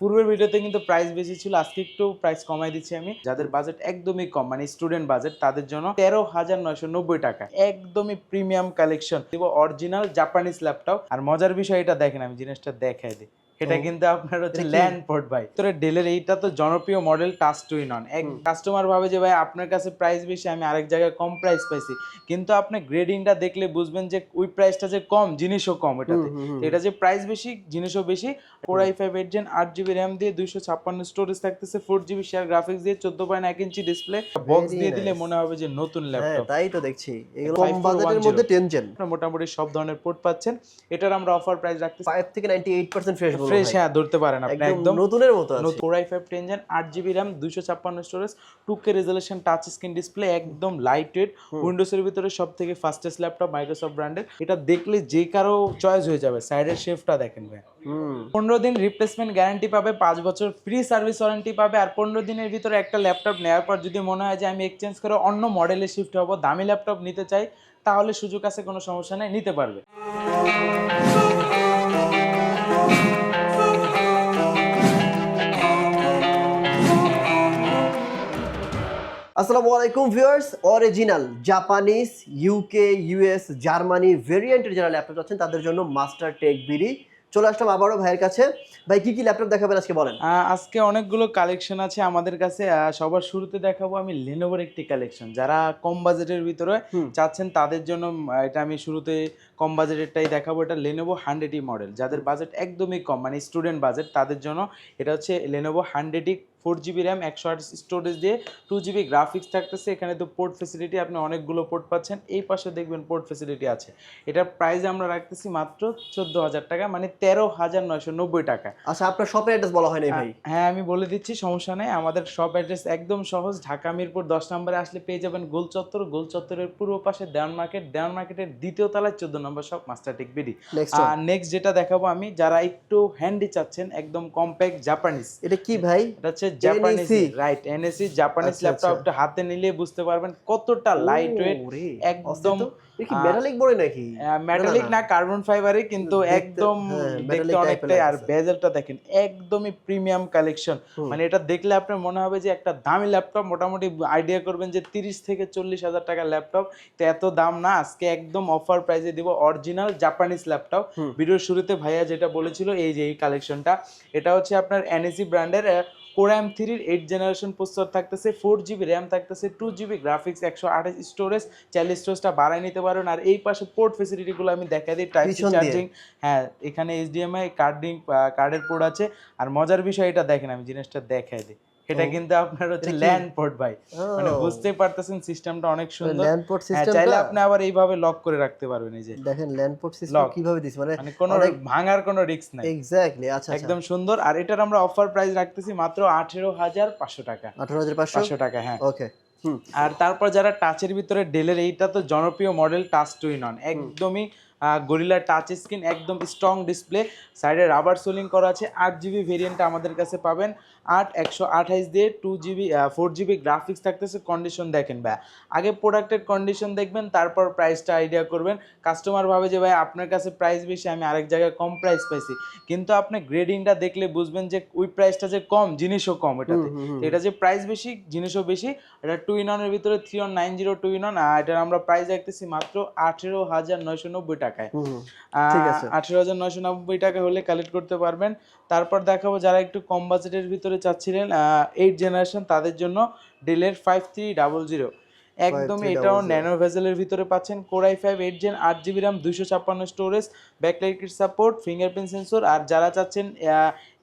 পূর্বের ভিডিওতে কিন্তু প্রাইস বেশি ছিল, আজকে একটু প্রাইস কমাই দিচ্ছি আমি। যাদের বাজেট একদমই কম মানে স্টুডেন্ট বাজেট তাদের জন্য তেরো হাজার নয়শো নব্বই টাকা। একদমই প্রিমিয়াম কালেকশন দিব অরিজিনাল জাপানিজ ল্যাপটপ আর মজার বিষয় এটা দেখেন, আমি জিনিসটা দেখাই দিই। এটা কিন্তু আপনার হচ্ছে ল্যান্ড পোর্ট ভাই। তোর ডেলের এইটা তো জনপ্রিয় model touch two in one এক কাস্টমার ভাবে যে ভাই আপনার কাছে প্রাইস বেশি আমি আরেক জায়গায় কম প্রাইস পাইছি। কিন্তু আপনি গ্রেডিংটা দেখলে বুঝবেন যে ওই প্রাইসটা যে কম জিনিসও কম এটাতে। তো এটা যে প্রাইস বেশি জিনিসও বেশি। Core i five eight gen আট জিবি র্যাম দিয়ে দুইশো ছাপ্পান্ন স্টোরেজ থাকতেছে ফোর জিবি শেয়ার গ্রাফিক্স দিয়ে চোদ্দ পয়েন্ট এক ইঞ্চি ডিসপ্লে বক্স দিয়ে দিলে মনে হবে যে নতুন হ্যাঁ ল্যাপটপ তাই তো দেখছি। এগুলো কম বাজেটের মধ্যে টেনশন মোটামুটি সব ধরনের পোর্ট পাচ্ছেন। এটার আমরা অফার প্রাইস রাখতেছি। ফাইভ থেকে ninety eight percent fresh fresh হ্যাঁ ধরতে পারেন আপনি একদম নতুনের মতো আছে। Core i five ten gen আট জিবি র্যাম দুইশো ছাপ্পান্ন storage two K resolution touch screen display একদম লাইট ওয়েট উইন্ডোজের ভিতরে সব থেকে ফাস্টেস্ট ল্যাপটপ মাইক্রোসফট ব্র্যান্ডের এটা দেখলে যে কারও চয়েস হয়ে যাবে সাইডের শেফটা দেখেন ভাই। পনেরো দিন রিপ্লেসমেন্ট গ্যারান্টি পাবে পাঁচ বছর ফ্রি সার্ভিস ওয়ারেন্টি পাবে আর পনেরো দিনের ভিতরে একটা ল্যাপটপ নেওয়ার পর যদি মনে হয় যে আমি এক্সচেঞ্জ করে অন্য মডেলে শিফট হব দামি ল্যাপটপ নিতে চাই তাহলে সুযোগ আছে কোনো সমস্যা নেই নিতে পারবে। আসসালামু আলাইকুম viewers original Japanese UK US Germany ভেরিয়েন্টের যারা ল্যাপটপ আছেন তাদের জন্য মাস্টার টেক বিডি। চলে আসলাম আবারও ভাইয়ের কাছে। ভাই কি কি ল্যাপটপ দেখাবেন আজকে বলেন? আজকে অনেকগুলো কালেকশন আছে আমাদের কাছে। সবার শুরুতে দেখাবো আমি লেনোভোর একটি কালেকশন যারা কম বাজেটের ভিতরে। চাচ্ছেন তাদের জন্য এটা আমি শুরুতে কম বাজেটেরটাই দেখাবো এটা লেনোভো হান্ড্রেড মডেল যাদের বাজেট একদমই কম মানে স্টুডেন্ট বাজেট তাদের জন্য এটা হচ্ছে Lenovo hundred e four GB RAM একশো আট স্টোরেজ দিয়ে টু জিবি গ্রাফিক্স থাকতেছে এখানে তো পোর্ট ফেসিলিটি আপনি অনেকগুলো পোর্ট পাচ্ছেন এই পাশে দেখবেন পোর্ট ফেসিলিটি আছে। এটার প্রাইস আমরা রাখতেছি মাত্র চোদ্দ হাজার টাকা মানে তেরো হাজার নয়শো নব্বই টাকা। আচ্ছা আপনার শপের অ্যাড্রেস বলা হয় ভাই? হ্যাঁ আমি বলে দিচ্ছি সমস্যা নেই আমাদের শপ অ্যাড্রেস একদম সহজ ঢাকা মিরপুর দশ নম্বরে আসলে পেয়ে যাবেন গোল চত্বর গোল চত্বরের পূর্ব পাশে দেওয়ান মার্কেট দেওয়ান মার্কেটের দ্বিতীয় তলায় চোদ্দ নম্বর শপ মাস্টারটেক বিডি আর নেক্সট যেটা দেখাবো আমি যারা একটু হ্যান্ডি চাচ্ছেন একদম কম্প্যাক্ট জাপানিজ এটা কি ভাই? এটা হচ্ছে জাপানিজ রাইট এনএসি জাপানিজ ল্যাপটপটা হাতে নিলে বুঝতে পারবেন কতটা লাইট ওয়েট একদম মেটালিক নাকি? মেটালিক না, কার্বন কিন্তু একদম হ্যাঁ, দেখতে অনেকটাই আর বেজেলটা দেখেন একদমই প্রিমিয়াম কালেকশন মানে এটা দেখলে আপনার মনে হবে যে একটা দামি ল্যাপটপ মোটামুটি আইডিয়া করবেন যে তিরিশ থেকে চল্লিশ হাজার টাকা ল্যাপটপ তো এত দাম না আজকে একদম অফার প্রাইসে দিব অরিজিনাল জাপানিজ ল্যাপটপ ভিডিওর শুরুতে ভাইয়া যেটা বলেছিল এই যে এই কালেকশনটা এটা হচ্ছে আপনার এনএসি ব্র্যান্ডের কোর এম থ্রির এইট জেনারেশন প্রস্তর থাকতেছে ফোর জিবি র্যাম থাকতেছে টু জিবি গ্রাফিক্স একশো আঠাশ স্টোরেজ চাইলে স্টোরেজটা বাড়াই নিতে পারেন আর এই পাশে পোর্ট ফেসিলিটিগুলো আমি দেখা দিই টাইপ। চার্জিং হ্যাঁ এখানে এইচডিএমআই কার্ডিং কার্ডের পোর্ট আছে। আর মজার বিষয় এটা দেখেন আমি জিনিসটা দেখাই দিই। এটা কিন্তু আপনার হচ্ছে? ল্যান্ড পোর্ট ভাই। মানে বুঝতেই পারতেছেন সিস্টেমটা অনেক সুন্দর। ল্যান্ড পোর্ট সিস্টেম চাইলে আপনি আবার এইভাবে লক করে রাখতে পারবেন এই যে। দেখেন ল্যান্ড পোর্ট সিস্টেম কীভাবে দিছে? মানে মানে কোনো ভাঙার কোনো রিস্ক নাই। এক্স্যাক্টলি আচ্ছা আচ্ছা। একদম সুন্দর। আর এটার আমরা অফার প্রাইস রাখতেছি মাত্র আঠেরো হাজার পাঁচশো টাকা। আঠারো হাজার পাঁচশো? পাঁচশো টাকা হ্যাঁ। ওকে আর তারপর যারা টাচের ভিতরে ডেলের এইটা তো জনপ্রিয় model touch two in one একদমই গরিলা টাচ স্ক্রিন একদম স্ট্রং ডিসপ্লে সাইডে রাবার সোলিং করা আছে। আট জিবি ভেরিয়েন্ট আমাদের কাছে পাবেন। আট একশো আঠাইশ দিয়ে two GB four GB graphics থাকতেছে কন্ডিশন দেখেন ভাই আগে প্রোডাক্টের কন্ডিশন দেখবেন তারপর প্রাইসটা আইডিয়া করবেন। কাস্টমার ভাবে যে ভাই আপনার কাছে প্রাইস বেশি আমি আরেক জায়গায় কম প্রাইস পাইছি। কিন্তু আপনি গ্রেডিংটা দেখলে বুঝবেন যে ওই প্রাইসটা যে কম জিনিসও কম এটাতে। এটা যে প্রাইস বেশি জিনিসও বেশি এটা টু ইন এর ভিতরে three one nine zero two in one আর এটার আমরা প্রাইস রাখতেছি মাত্র আঠেরো হাজার নয়শো নব্বই টাকায়। আঠেরো হাজার নয়শো নব্বই টাকা হলে কালেক্ট করতে পারবেন। তারপর দেখাবো যারা একটু কম বাজেটের ভিতরে চাচ্ছিলেন এইট জেনারেশন তাদের জন্য ডেলের ফাইভ থ্রি ডাবল জিরো একদমই এটাও ন্যানো ভেজেলের ভিতরে পাচ্ছেন core i five eight gen আট জিবি র্যাম দুইশো ছাপ্পান্ন storage backlight support fingerprint sensor আর যারা চাচ্ছেন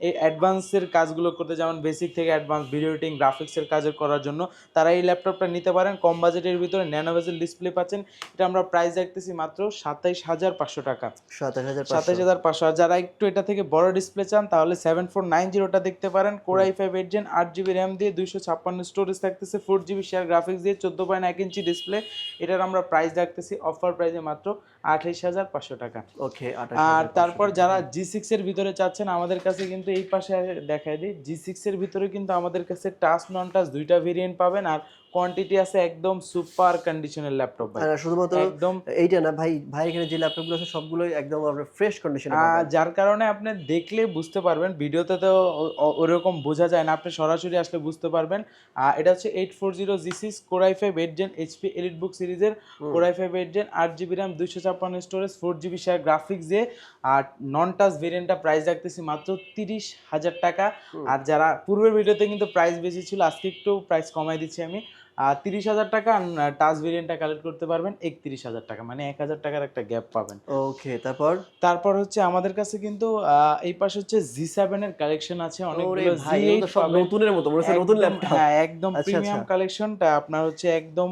এই অ্যাডভান্সের কাজগুলো করতে যেমন বেসিক থেকে অ্যাডভান্স ভিডিও এডিটিং গ্রাফিক্সের কাজ করার জন্য তারা এই ল্যাপটপটা নিতে পারেন। কম বাজেটের ভিতরে ন্যানো ভেজেল ডিসপ্লে পাচ্ছেন। এটা আমরা প্রাইস রাখতেছি মাত্র সাতাইশ হাজার পাঁচশো টাকা। সাতাশ হাজার সাতাইশ হাজার পাঁচশো। আর যারা একটু এটা থেকে বড় ডিসপ্লে চান তাহলে সেভেন ফোর নাইন জিরোটা দেখতে পারেন। Core i five eight gen আট জিবি র্যাম দিয়ে দুইশো ছাপ্পান্ন স্টোরেজ থাকতেছে। ফোর জিবি শেয়ার গ্রাফিক্স দিয়ে চোদ্দ পয়েন্ট এক ইঞ্চি ডিসপ্লে এটার আমরা প্রাইস রাখতেছি অফার প্রাইসে মাত্র আঠাইশ হাজার পাঁচশো টাকা। ওকে আর তারপর যারা জি সিক্সের ভিতরে চাচ্ছেন আমাদের কাছে কিন্তু এই পাশে দেখাই দিই জি সিক্সের ভিতরে কিন্তু আমাদের কাছে টাচ নন টাচ দুইটা ভেরিয়েন্ট পাবেন আর কোয়ান্টিটি আছে একদম সুপার কন্ডিশনের ল্যাপটপ ভাই। আর শুধুমাত্র একদম এইটা না ভাই ভাই এখানে যে ল্যাপটপগুলো আছে সবগুলোই একদম আপনার ফ্রেশ কন্ডিশনে যার কারণে আপনি দেখলে বুঝতে পারবেন ভিডিওতে তো ওরকম বোঝা যায় না আপনি সরাসরি আসলে বুঝতে পারবেন। আহ, এটা হচ্ছে eight four zero G six core i five eight gen HP EliteBook সিরিজের core i five eight gen আট জিবি র্যাম দুইশো ছাপ্পান্ন storage four GB share graphics দিয়ে আর নন টাচ ভেরিয়েন্টটা প্রাইস রাখতেছি মাত্র তিরিশ হাজার টাকা। আর যারা পূর্বের ভিডিওতে কিন্তু প্রাইস বেশি ছিল আজকে একটু প্রাইস কমাই দিচ্ছি আমি। আর তিরিশ হাজার টাকা টাচ ভেরিয়েন্টটা কালেক্ট করতে পারবেন একত্রিশ হাজার টাকা মানে এক হাজার টাকার একটা গ্যাপ পাবেন। ওকে তারপর? তারপর হচ্ছে আমাদের কাছে কিন্তু এই পাশে হচ্ছে জি সেভেন এর কালেকশন আছে ওরে অনেকগুলো জি এইট নতুনের মতো মনে হচ্ছে নতুন ল্যাপটপ হ্যাঁ একদম আচ্ছা, প্রিমিয়াম আচ্ছা। কালেকশনটা আপনার হচ্ছে একদম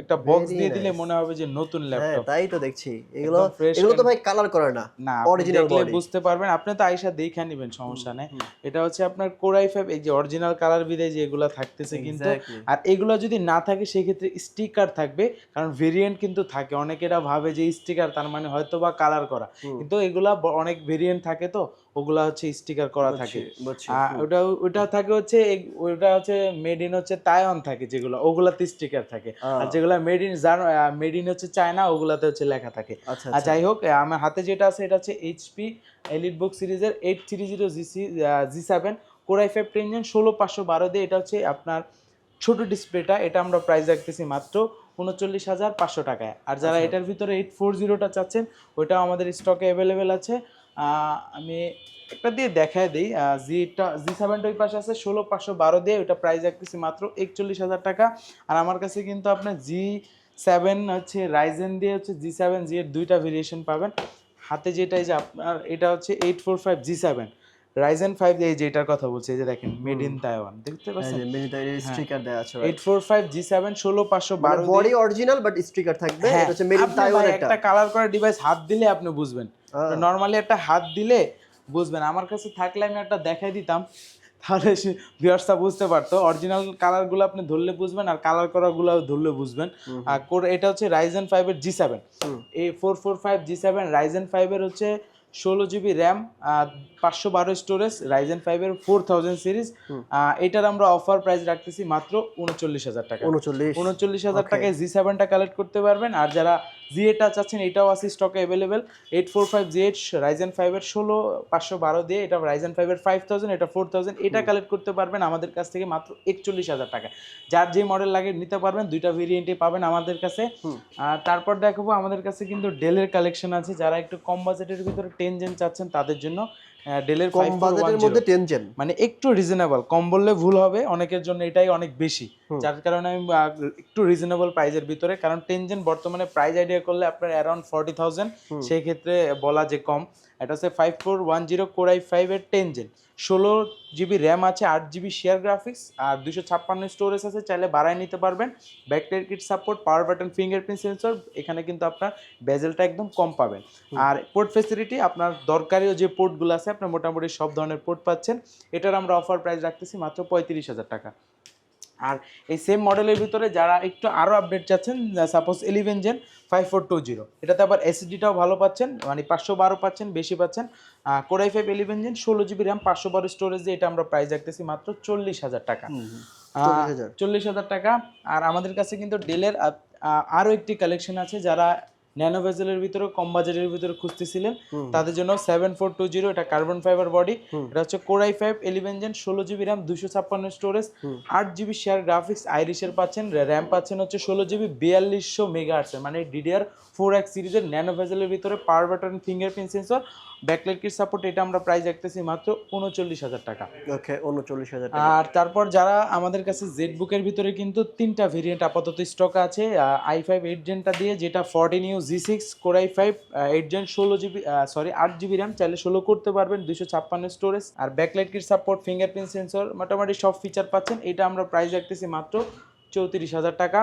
একটা বক্স দিয়ে দিলে মনে হবে যে নতুন ল্যাপটপ তাই তো দেখছি। এগুলো এগুলো তো ভাই কালার করে না না আপনি original বুঝতে পারবেন আপনি তো আইসা দেখে নেবেন সমস্যা নেই। এটা হচ্ছে আপনার কোরাই ফাইভ এই যে অরিজিনাল কালার বিদে যে এগুলা থাকতেছে কিন্তু আর এগুলো যদি না থাকে সেক্ষেত্রে স্টিকার থাকবে। কারণ ভেরিয়েন্ট কিন্তু থাকে। অনেকেরা ভাবে যে স্টিকার তার মানে হয়তো বা কালার করা কিন্তু এগুলা অনেক ভেরিয়েন্ট থাকে তো ওগুলা হচ্ছে স্টিকার করা থাকে। আর ওটা ওটা থাকে হচ্ছে ওটা হচ্ছে মেড ইন হচ্ছে তাইওয়ান থাকে যেগুলো ওগুলাতে স্টিকার থাকে। আর যেগুলো মেড ইন মেড ইন হচ্ছে চায়না ওগুলাতে হচ্ছে লেখা থাকে। আচ্ছা আর আচ্ছা যাই হোক আমার হাতে যেটা আছে এটা হচ্ছে এইচপি এলিট বুক সিরিজের eight three zero G C G seven core i five ten gen ষোলো পাঁচশো বারো দিয়ে এটা হচ্ছে আপনার ছোট ডিসপ্লেটা এটা আমরা প্রাইস রাখতেছি মাত্র উনচল্লিশ হাজার পাঁচশো টাকায়। আর যারা আচ্ছা। এটার ভিতরে এইট ফোর জিরোটা চাচ্ছেন ওইটাও আমাদের স্টকে অ্যাভেলেবেল আছে। আমি একটা দিয়ে দেখায় দিই। জিটা জি সেভেনটা ওই পাশে আছে ষোলো পাঁচশো বারো দিয়ে ওইটা প্রাইস রাখতেছি মাত্র একচল্লিশ হাজার টাকা। আর আমার কাছে কিন্তু আপনার জি সেভেন হচ্ছে রাইজেন দিয়ে হচ্ছে জি সেভেন জি এর দুইটা ভেরিয়েশন পাবেন। হাতে যেটাই যে আপনার এটা হচ্ছে eight four five G seven Ryzen five এই যে এটার কথা বলছে এই যে দেখেন মেড ইন তাইওয়ান দেখতে এই পাচ্ছেন? স্টিকার আছে eight four five G seven ষোলো পাঁচশো বারো বডি অরিজিনাল বাট স্টিকার থাকবে হ্যাঁ, এটা হচ্ছে মেড ইন তাইওয়ান একটা। একটা কালার করা ডিভাইস হাত দিলে আপনি বুঝবেন। নর্মালি একটা হাত দিলে বুঝবেন। আমার কাছে থাকলে আমি একটা দেখাই দিতাম তাহলে ভিউয়ার্সটা বুঝতে পারতো। অরিজিনাল কালারগুলো আপনি ধরলে বুঝবেন আর কালার করাগুলো ধরলে বুঝবেন। আর কোর- এটা হচ্ছে রাইজেন ফাইভের জি সেভেন এই four four five G seven Ryzen ফাইভের হচ্ছে ষোলো জিবি র্যাম পাঁচশো বারো স্টোরেজ রাইজেন ফাইভের ফোর থাউজেন্ড সিরিজ। এটার আমরা অফার প্রাইস রাখতেছি মাত্র উনচল্লিশ হাজার টাকা উনচল্লিশ উনচল্লিশ হাজার. টাকায় জি সেভেনটা কালেক্ট করতে পারবেন আর যারা জি এটা চাচ্ছেন এটাও আছে স্টকে available eight four five G eight Ryzen ফাইভের ষোলো পাঁচশো বারো দিয়ে এটা রাইজেন ফাইভের ফাইভ থাউজেন্ড এটা ফোর থাউজেন্ড এটা কালেক্ট করতে পারবেন আমাদের কাছ থেকে মাত্র একচল্লিশ হাজার টাকা। যার যে মডেল লাগে নিতে পারবেন দুইটা ভেরিয়েন্টে পাবেন আমাদের কাছে। আর তারপর দেখাবো আমাদের কাছে কিন্তু ডেলের কালেকশন আছে। যারা একটু কম বাজেটের ভিতরে টেন জেন চাচ্ছেন তাদের জন্য ডেলের কম বাজেটের মধ্যে টেনজেন মানে একটু রিজনেবল কম বললে ভুল হবে অনেকের জন্য এটাই অনেক বেশি। যার কারণে আমি একটু রিজনেবল প্রাইজের ভিতরে কারণ টেনজেন বর্তমানে প্রাইস আইডিয়া করলে আপনার অ্যারাউন্ড ফর্টি থাউজেন্ড। সেই ক্ষেত্রে বলা যে কম। এটা হচ্ছে five four one zero core i ফাইভের টেনজেন ষোলো জিবি র্যাম আছে আট জিবি শেয়ার গ্রাফিক্স আর দুশো ছাপ্পান্ন স্টোরেজ আছে চাইলে বাড়ায় নিতে পারবেন। ব্যাকটের kit support power button fingerprint sensor এখানে কিন্তু আপনার বেজেলটা একদম কম পাবেন। আর পোর্ট ফেসিলিটি আপনার দরকারিও যে পোর্টগুলো আছে আপনার মোটামুটি সব ধরনের পোর্ট পাচ্ছেন। এটার আমরা অফার প্রাইস রাখতেছি মাত্র পঁয়ত্রিশ হাজার টাকা। আর এই সেম মডেলের ভিতরে যারা একটু আরও আপডেট চাচ্ছেন suppose eleven gen five four two zero এটাতে আবার এসএসডিটাও ভালো পাচ্ছেন মানে পাঁচশো বারো পাচ্ছেন বেশি পাচ্ছেন। Core i five eleven gen ষোলো জিবি র্যাম পাঁচশো বারো স্টোরেজ দিয়ে এটা আমরা প্রাইস রাখতেছি মাত্র চল্লিশ হাজার টাকা। চল্লিশ হাজার। টাকা। আর আমাদের কাছে কিন্তু ডেলের আরও একটি কালেকশন আছে যারা ন্যানো ভেজেলের ভিতরে কম বাজারের ভিতরে খুঁজতেছিলেন। তাদের জন্য সেভেন ফোর টু জিরো এটা কার্বন ফাইবার বডি এটা হচ্ছে core i five eleven gen ষোলো জিবি র্যাম দুশো ছাপ্পান্ন স্টোরেজ আট জিবি শেয়ার গ্রাফিক্স আইরিশের পাচ্ছেন র্যাম পাচ্ছেন হচ্ছে ষোলো জিবি বিয়াল্লিশশো মেগা মানে ডিডিআর ফোর এক্স সিরিজের ন্যানো ভেজেলের ভিতরে power button fingerprint sensor backlight kit support এটা আমরা প্রাইস রাখতেছি মাত্র উনচল্লিশ হাজার টাকা। ওকে উনচল্লিশ হাজার আর তারপর যারা আমাদের কাছে জেড বুকের ভিতরে কিন্তু তিনটা ভেরিয়েন্ট আপাতত স্টক আছে আই ফাইভ এইট জেনটা দিয়ে যেটা fourteen U G six core i five eight gen ষোলো জিবি সরি আট জিবি র্যাম চাইলে ষোলো করতে পারবেন দুশো ছাপ্পান্ন স্টোরেজ আর backlight kit support fingerprint sensor মোটামুটি সব ফিচার পাচ্ছেন এটা আমরা প্রাইস রাখতেছি মাত্র চৌত্রিশ হাজার টাকা।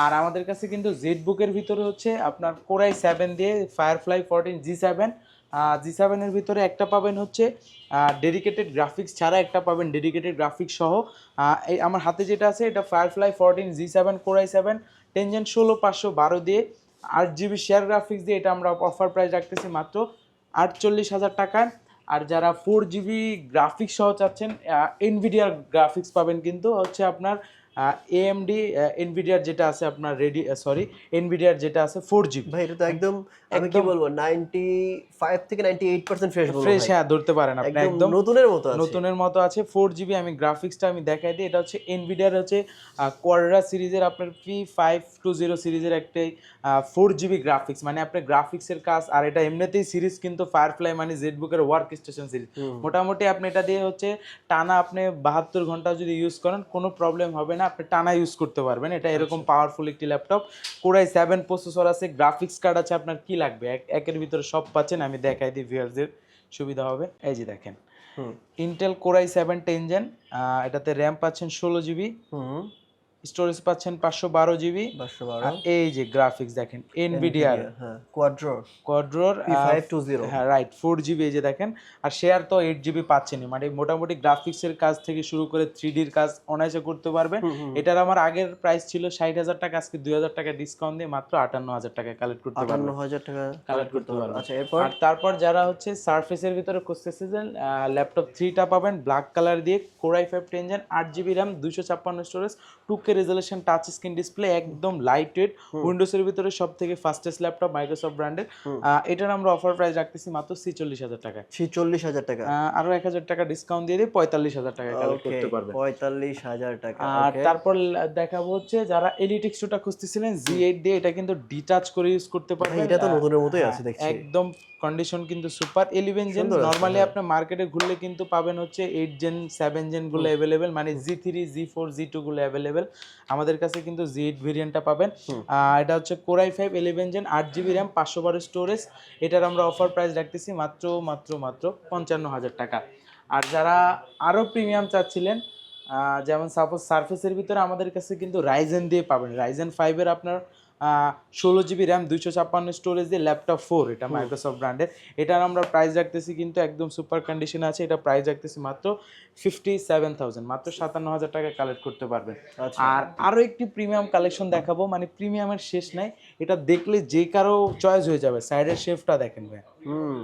আর আমাদের কাছে কিন্তু জেড বুকের ভিতরে হচ্ছে আপনার কোরাই সেভেন দিয়ে Firefly fourteen G seven G সেভেনের ভিতরে একটা পাবেন হচ্ছে ডেডিকেটেড গ্রাফিক্স ছাড়া একটা পাবেন ডেডিকেটেড গ্রাফিক্স সহ। এই আমার হাতে যেটা আছে, এটা Firefly fourteen G seven core i seven ten gen ষোলো পাঁচশো বারো দিয়ে আট জিবি শেয়ার গ্রাফিক্স দিয়ে এটা আমরা অফার প্রাইস রাখতেছি মাত্র আটচল্লিশ হাজার টাকায় আর যারা ফোর জিবি গ্রাফিক্স সহ চাচ্ছেন এনভিডিয়ার গ্রাফিক্স পাবেন কিন্তু হচ্ছে আপনার এএমডি এনভিডিয়ার যেটা আছে আপনার রেডি সরি এনভিডিয়ার যেটা আছে ফোর জিবি ভাই এটা তো একদম আমি কি বলব 95 থেকে 98% ফ্রেশ বলব ফ্রেশ হ্যাঁ ধরতে পারেন আপনি একদম নতুনের মতো আছে। নতুনের মতো আছে ফোর জিবি আমি গ্রাফিক্সটা আমি দেখাই দিই। এটা হচ্ছে এনভিডিয়ার হচ্ছে কোয়াড্রা সিরিজের আপনার পি ফাইভ টু জিরো সিরিজের একটাই ফোর জিবি গ্রাফিক্স মানে আপনার গ্রাফিক্সের কাজ আর এটা এমনিতেই সিরিজ কিন্তু ফায়ারফ্লাই মানে জেড বুকের ওয়ার্ক স্টেশন সিরিজ মোটামুটি আপনি এটা দিয়ে হচ্ছে টানা আপনি বাহাত্তর ঘণ্টা যদি ইউজ করেন কোনো প্রবলেম হবে না। আপনি টানা ইউজ করতে পারবেন। এটা এরকম আচ্ছা। পাওয়ারফুল একটি laptop core i seven processor আছে গ্রাফিক্স কার্ড আছে আপনার কি লাগবে? এক- একের ভিতরে সব পাচ্ছেন আমি দেখাই দিই ভিউয়ারদের সুবিধা হবে। এই যে দেখেন। ইন্টেল কোরাই সেভেন টেনজেন এটাতে র্যাম পাচ্ছেন ষোলো জিবি হুম। স্টোরেজ পাচ্ছেন পাঁচশো বারো জিবি। 512 এই যে গ্রাফিক্স দেখেন এনভিডিআর হ্যাঁ কোয়াড্রো কোয়াড্রোর P520 হ্যাঁ রাইট ফোর জিবি এই যে দেখেন। আর শেয়ার তো এইট জিবি পাচ্ছেনই মানে মোটামুটি গ্রাফিক্সের কাজ থেকে শুরু করে থ্রি ডির কাজ অনায়াসে করতে পারবেন। এটার আমার আগের প্রাইস ছিল ষাট হাজার টাকা আজকে দুই হাজার টাকা ডিসকাউন্ট দিয়ে মাত্র আটান্ন হাজার টাকা কালেক্ট করতে পারবেন। 58000 টাকা কালেক্ট করতে পারবেন। আচ্ছা এরপর? আর তারপর যারা হচ্ছে সারফেসের ভিতরে খুঁজতেছেন ল্যাপটপ থ্রিটা পাবেন ব্ল্যাক কালার দিয়ে core i five ten gen আট জিবি র্যাম দুইশো ছাপ্পান্ন storage two K resolution touch screen display একদম লাইট ওয়েট উইন্ডোজের ভিতরে সব থেকে ফাস্টেস্ট ল্যাপটপ মাইক্রোসফট ব্র্যান্ডের এটার আমরা অফার প্রাইস রাখতেছি মাত্র ছিচল্লিশ হাজার টাকায় 46000 টাকা। আহ, আরও এক হাজার টাকা ডিসকাউন্ট দিয়ে দিয়ে পঁয়তাল্লিশ হাজার টাকা কালেক্ট করতে পারবেন। 45000 টাকা আর তারপর দেখাবো হচ্ছে যারা এলিটিক্স টুটা খুঁজতেছিলেন জি এইট দিয়ে এটা কিন্তু ডিটাচ করে ইউজ করতে পারবেন। এটা তো নতুনের মতোই আছে দেখছি। একদম কন্ডিশন কিন্তু সুপার ইলেভেন জেন নর্মালি। আপনি মার্কেটে ঘুরলে কিন্তু পাবেন হচ্ছে এইট জেন সেভেন জেনগুলো অ্যাভেলেবেল মানে G three G four G two গুলো অ্যাভেলেবেল আমাদের কাছে কিন্তু জি এইট ভেরিয়েন্টটা পাবেন। এটা হচ্ছে core i five eleven gen আট জিবি র্যাম পাঁচশো বারো স্টোরেজ এটার আমরা অফার প্রাইস রাখতেছি মাত্র মাত্র মাত্র পঞ্চান্ন হাজার টাকা। আর যারা আরও প্রিমিয়াম চাচ্ছিলেন যেমন সাপোজ সার্ফেসের ভিতরে আমাদের কাছে কিন্তু রাইজেন দিয়ে পাবেন। রাইজেন ফাইভের আপনার ষোলো জিবি র্যাম দুইশো ছাপ্পান্ন স্টোরেজ দিয়ে ল্যাপটপ ফোর এটা মাইক্রোসফট ব্র্যান্ডের এটার আমরা প্রাইস রাখতেছি কিন্তু একদম সুপার কন্ডিশনে আছে এটা প্রাইস রাখতেছি মাত্র ফিফটি সেভেন থাউজেন্ড মাত্র সাতান্ন হাজার টাকা কালেক্ট করতে পারবেন। আচ্ছা। আর আরও একটি প্রিমিয়াম কালেকশন দেখাবো মানে প্রিমিয়ামের শেষ নাই এটা দেখলে যে কারও চয়েস হয়ে যাবে সাইডের শেফটা দেখেন ভাই। হুম।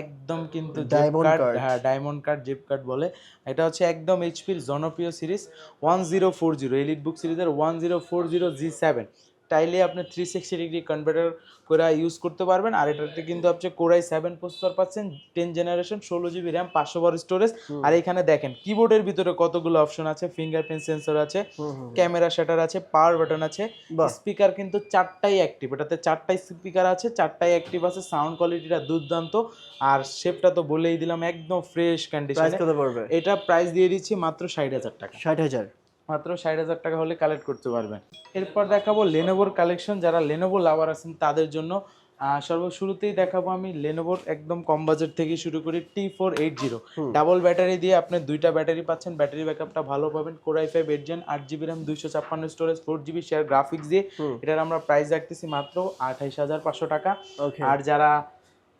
একদম কিন্তু Diamond কার্ড হ্যাঁ ডায়মন্ড কার্ড জেপ কার্ড বলে। এটা হচ্ছে একদম এইচপির জনপ্রিয় series one zero four zero EliteBook সিরিজের one zero four zero G seven চাইলে আপনি থ্রি সিক্সটি ডিগ্রি কনভার্টার করে ইউজ করতে পারবেন। আর এটাতে কিন্তু আপনি কোরাই সেভেন প্রসেসর পাচ্ছেন টেন জেনারেশন ষোলো জিবি র্যাম পাঁচশো বার স্টোরেজ আর এখানে দেখেন কিবোর্ডের ভিতরে কতগুলো অপশন আছে? ফিঙ্গারপ্রিন্ট সেন্সর আছে ক্যামেরা শাটার আছে পাওয়ার বাটন আছে। স্পিকার কিন্তু চারটাই অ্যাক্টিভ এটাতে চারটাই স্পিকার আছে চারটাই অ্যাক্টিভ আছে সাউন্ড কোয়ালিটিটা দুর্দান্ত। আর শেপটা তো বলেই দিলাম একদম ফ্রেশ কন্ডিশনে এটা প্রাইস দিয়ে দিচ্ছি মাত্র ষাট হাজার টাকা। 60000 মাত্র ষাট হাজার টাকা হলে কালেক্ট করতে পারবেন। এরপর দেখাবো লেনোভোর কালেকশন যারা লেনোভো লাভার আছেন তাদের জন্য। সর্বশুরুতেই দেখাবো আমি লেনোভোর একদম কম বাজেট থেকে শুরু করি T four eight zero double battery দিয়ে আপনি দুইটা ব্যাটারি পাচ্ছেন। ব্যাটারি ব্যাকআপটা ভালো পাবেন। Core i five eight gen আট জিবি র্যাম দুইশো ছাপ্পান্ন storage four GB share graphics দিয়ে। এটার আমরা প্রাইস রাখতেছি মাত্র আঠাইশ হাজার পাঁচশো টাকা। আর যারা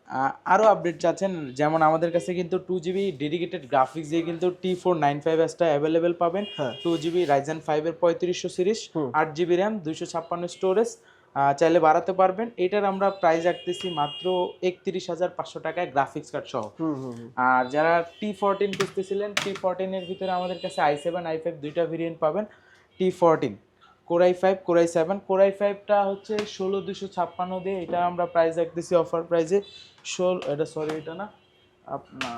আহ, আরও আপডেট চাচ্ছেন যেমন আমাদের কাছে কিন্তু টু জিবি ডেডিকেটেড গ্রাফিক্স দিয়ে কিন্তু টি ফোর নাইন ফাইভ এসটা অ্যাভেলেবেল পাবেন। টু জিবি রাইজেন ফাইভের পঁয়ত্রিশশো সিরিজ আট জিবি র্যাম দুইশো ছাপ্পান্ন স্টোরেজ চাইলে বাড়াতে পারবেন। এটার আমরা প্রাইস রাখতেছি মাত্র একত্রিশ হাজার পাঁচশো টাকায় গ্রাফিক্স কার্ড সহ। আর যারা টি ফোরটিন খুঁজতেছিলেন টি ফোরটিনের ভিতরে আমাদের কাছে আই সেভেন আই ফাইভ দুইটা ভেরিয়েন্ট পাবেন। T fourteen core i five core i seven core i ফাইভটা হচ্ছে ষোলো দুশো ছাপ্পান্ন দিয়ে এটা আমরা প্রাইস রাখতেছি অফার প্রাইসে ষোলো এটা সরি এটা না আপনার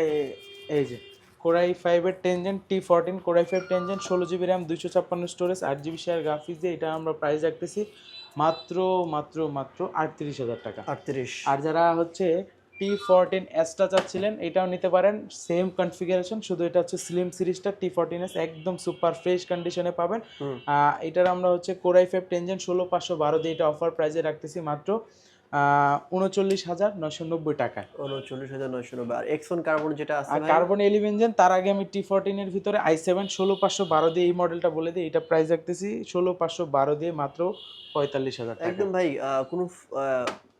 এই- এই যে কোরাই ফাইভের ten gen T fourteen core i five ten gen ষোলো জিবি র্যাম দুশো ছাপ্পান্ন স্টোরেজ আট জিবি শেয়ার গ্রাফিক্স দিয়ে এটা আমরা প্রাইস রাখতেছি। মাত্র মাত্র মাত্র আটত্রিশ হাজার টাকা। 38 আর যারা হচ্ছে টি ফোরটিন এসটা চাচ্ছিলেন এটাও নিতে পারেন। সেম কনফিগারেশন শুধু এটা হচ্ছে স্লিম সিরিজটা টি ফোরটিন এস একদম সুপার ফ্রেশ কন্ডিশনে পাবেন। এটার আমরা হচ্ছে কোরাই ফাইভ টেনজেন ষোলো পাঁচশো বারো দিয়ে এটা অফার প্রাইসে রাখতেছি মাত্র উনচল্লিশ হাজার নশো নব্বই টাকায়। 39990 আর এক্সন কার্বন যেটা আছে আর কার্বন এলিভেন জেন তার আগে আমি টি ফোরটিনের ভিতরে আই সেভেন ষোলো পাঁচশো বারো দিয়ে এই মডেলটা বলে দিই এটা প্রাইস রাখতেছি ষোলো পাঁচশো বারো দিয়ে মাত্র পঁয়তাল্লিশ হাজার একদম ভাই কোনো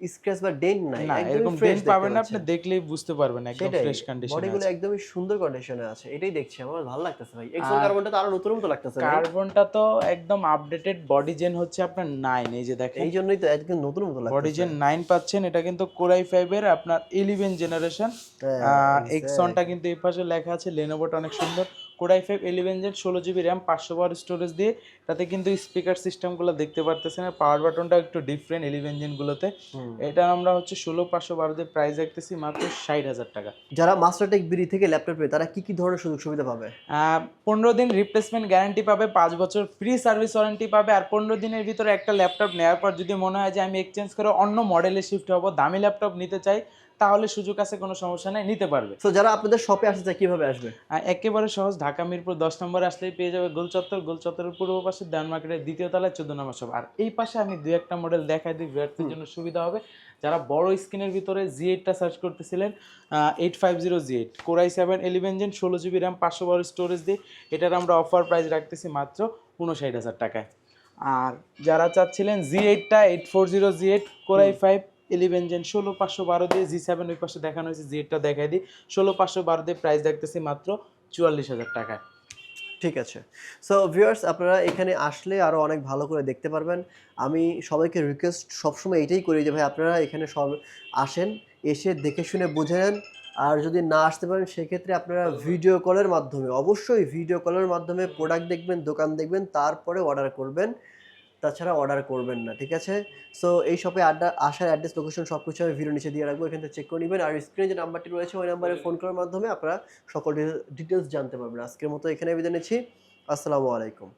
স্ক্র্যাচ বা ডেন্ট নাই ডেন্ট দেখতে পাবেন না আপনি দেখলেই বুঝতে পারবেন একদম ফ্রেশ কন্ডিশনে বডিগুলো একদমই সুন্দর কন্ডিশনে আছে এটাই দেখছি আমার ভালো লাগতেছে ভাই। এক্সন আর- কার্বনটা তো আরও নতুন মতো লাগতেছে কার্বনটা তো একদম আপডেটেড বডি জেন হচ্ছে আপনার নাইন এই যে দেখেন। এই জন্যই তো একদম নতুন মতো লাগতেছে। বডি জেন নাইন পাচ্ছেন এটা কিন্তু কোরাই ফাইভের আপনার ইলেভেন জেনারেশন এক্সনটা কিন্তু এই পাশে লেখা আছে লেনোভোটা অনেক সুন্দর। Core i five eleven gen ষোলো জিবি র্যাম পাঁচশো বার স্টোরেজ দিয়ে। তাতে কিন্তু স্পিকার সিস্টেমগুলো দেখতে পারতেছেন। আর পাওয়ার বাটনটা একটু ডিফারেন্ট ইলেভেন জেনগুলোতে এটা আমরা হচ্ছে ষোলো পাঁচশো বারোতে প্রাইস রাখতেছি মাত্র ষাট হাজার টাকা। যারা মাস্টারটেক বিডি থেকে ল্যাপটপ পেয়ে তারা কি কি ধরনের সুযোগ সুবিধা পাবে? পনেরো দিন রিপ্লেসমেন্ট গ্যারান্টি পাবে পাঁচ বছর ফ্রি সার্ভিস ওয়ারেন্টি পাবে। আর পনেরো দিনের ভিতরে একটা ল্যাপটপ নেওয়ার পর যদি মনে হয় যে আমি এক্সচেঞ্জ করে অন্য মডেলে শিফট হব দামি ল্যাপটপ নিতে চাই তাহলে সুযোগ আছে কোনো সমস্যা নাই নিতে পারবে। তো যারা আপনাদের শপে আসতে চায় কীভাবে আসবে? একেবারে সহজ ঢাকা মিরপুর দশ নম্বরে আসলেই পেয়ে যাবে গোল চত্বর গোল চত্বরের পূর্ব পাশে দেওয়ান মার্কেটের দ্বিতীয় তলায় চোদ্দ নম্বর শপ আর এই পাশে আমি দুই একটা মডেল দেখাই দিই ভিউয়ারদের জন্য সুবিধা হবে। যারা বড় স্ক্রিনের ভিতরে জি এইটটা সার্চ করতেছিলেন eight five zero G eight core i seven eleven gen ষোলো জিবি র্যাম পাঁচশো বারো স্টোরেজ দিয়ে এটার আমরা অফার প্রাইস রাখতেছি মাত্র উনষাট হাজার টাকায়। আর যারা চাচ্ছিলেন G এইটটা eight four zero G eight core i five eleven gen ষোলো পাঁচশো বারো দিয়ে জি সেভেন ওই পাশে দেখানো হয়েছে জি দেখাই দিই। ষোলো পাঁচশো বারো দিয়ে প্রাইস দেখতেছি মাত্র চুয়াল্লিশ হাজার টাকায়। ঠিক আছে। সো ভিউয়ার্স আপনারা এখানে আসলে আরও অনেক ভালো করে দেখতে পারবেন। আমি সবাইকে রিকোয়েস্ট সবসময় এটাই করি যে, ভাই, আপনারা এখানে সব আসেন, এসে দেখে শুনে বুঝে নেন। আর যদি না আসতে পারেন, সেক্ষেত্রে আপনারা ভিডিও কলের মাধ্যমে, অবশ্যই ভিডিও কলের মাধ্যমে প্রোডাক্ট দেখবেন, দোকান দেখবেন, তারপরে অর্ডার করবেন। তাছাড়া অর্ডার করবেন না ঠিক আছে? সো এই শপে আড্ডা আসার অ্যাড্রেস লোকেশন সব কিছু আমি ভিডিও নিচে দিয়ে রাখব এখান থেকে চেক করে নেবেন। আর স্ক্রিনে যে নাম্বারটি রয়েছে ওই নাম্বারে ফোন করার মাধ্যমে আপনারা সকল ডিটেলস জানতে পারবেন। আজকের মতো এখানে বিদায় নিচ্ছি। আসসালামু আলাইকুম।